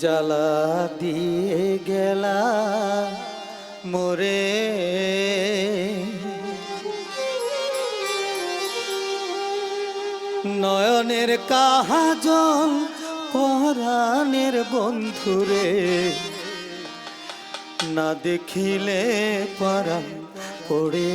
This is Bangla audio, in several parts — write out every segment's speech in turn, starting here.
জ্বালা দিয়ে গেলা মোরে। নয়নের কাহাজল পরাণের বন্ধুরে। না দেখিলে পরা পড়ে।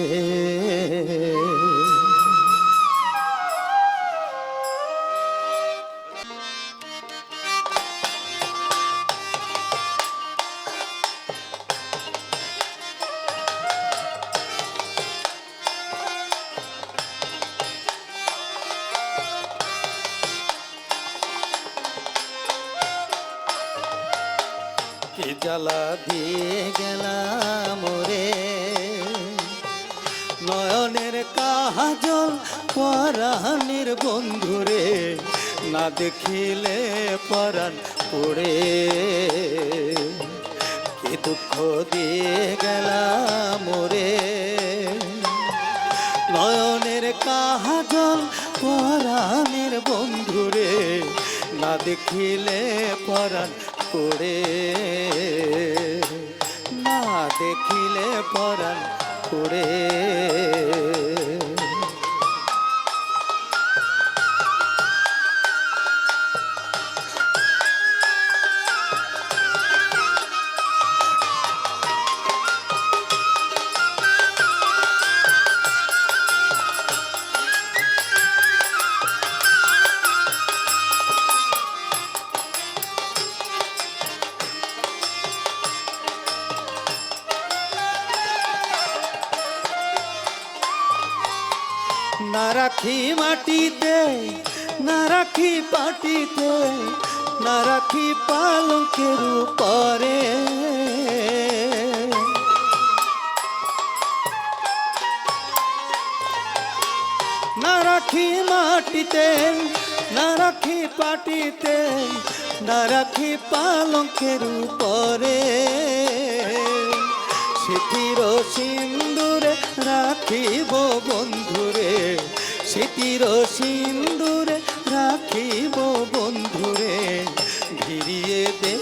জ্বালা দিয়ে গেলাম রে নয়নের কাজল পরাণের বন্ধুরে না দেখিলে পরাণ পড়ে। কি দুঃখ দিয়ে গেলাম রে নয়নের কাজল পরাণের বন্ধুরে না দেখিলে পরাণ পড়ে না দেখিলে পরাণ পড়ে না রাখি মাটিতে, না রাখি পাটিতে, না রাখি পালকের উপরে। না রাখি মাটিতে, না রাখি পাটিতে, না রাখি পালকের উপরে। স্মৃতির সিন্দুরে রাখিব বন্ধুরে স্মৃতির সিন্দুরে রাখিব বন্ধুরে ভিড়িয়ে দে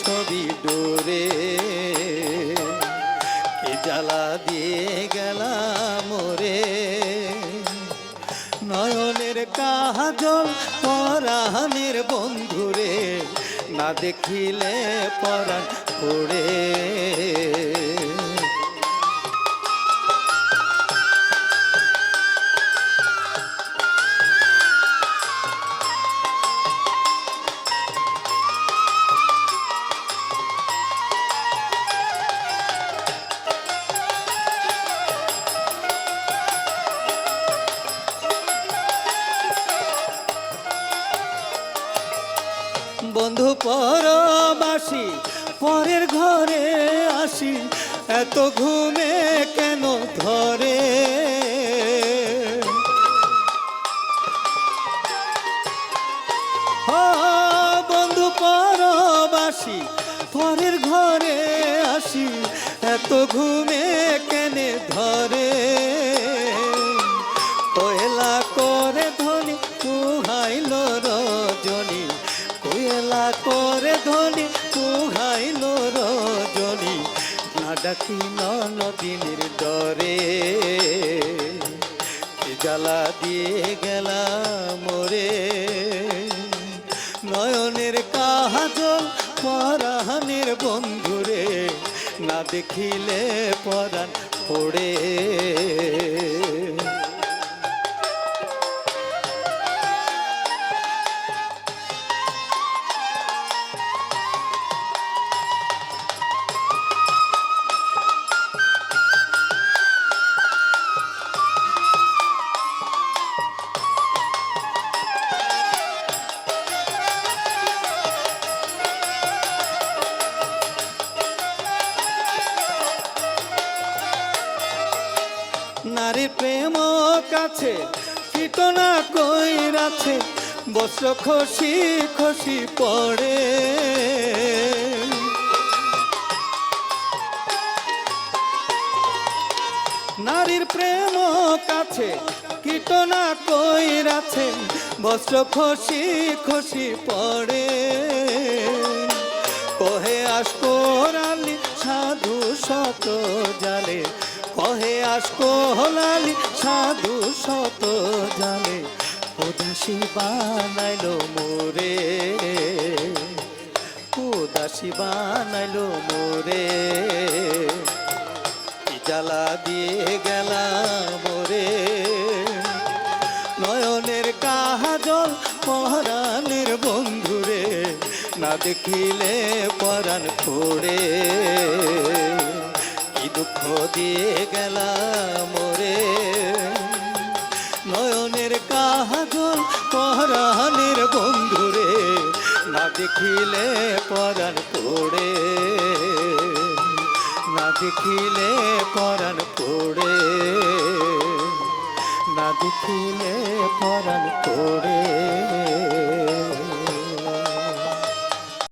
ছবি ডোরে। কে জ্বালা দিয়ে গেলাম রে নয়নের কাজল পরাণের বন্ধুরে, না দেখিলে পরাণ পড়ে বন্ধু পরবাসি, পরের ঘরে আসি, এত ঘুমে কেন ধরে? বন্ধু পরবাসী, পরের ঘরে আসি, এত ঘুমে কেনে ধরে? কোয়েলা করে ধনি কুহাইল না নদীর দরে। জ্বালা দিয়ে গেলাম মরে নয়নের কাজল পরাহানের বন্ধুরে, না দেখিলে পরাণ পড়ে। কাছে কীটনা কইরাছে, বস্ত্র খসি খসি পড়ে। নারীর প্রেম কাছে কীটনা কইরাছে, বস্ত্র খসি খসি পড়ে। আস কোরালি সাধু শত জালে কহে আস কোহলালি সাধু শত জালে উদাসী বানাইলো মোরে। উদাসী বানাইলো মোরে। জ্বালা দিয়ে গেলাম মোরে। নয়নের কাজল পরাণের বন্ধুরে, না দেখিলে পরাণ পড়ে কি দুঃখ দিয়ে গেলাম মোরে নয়নের কাজল পরাণের বন্ধুরে না দেখিলে পরাণ পড়ে। না দেখিলে পরাণ পড়ে। না দেখিলে পরাণ পড়ে।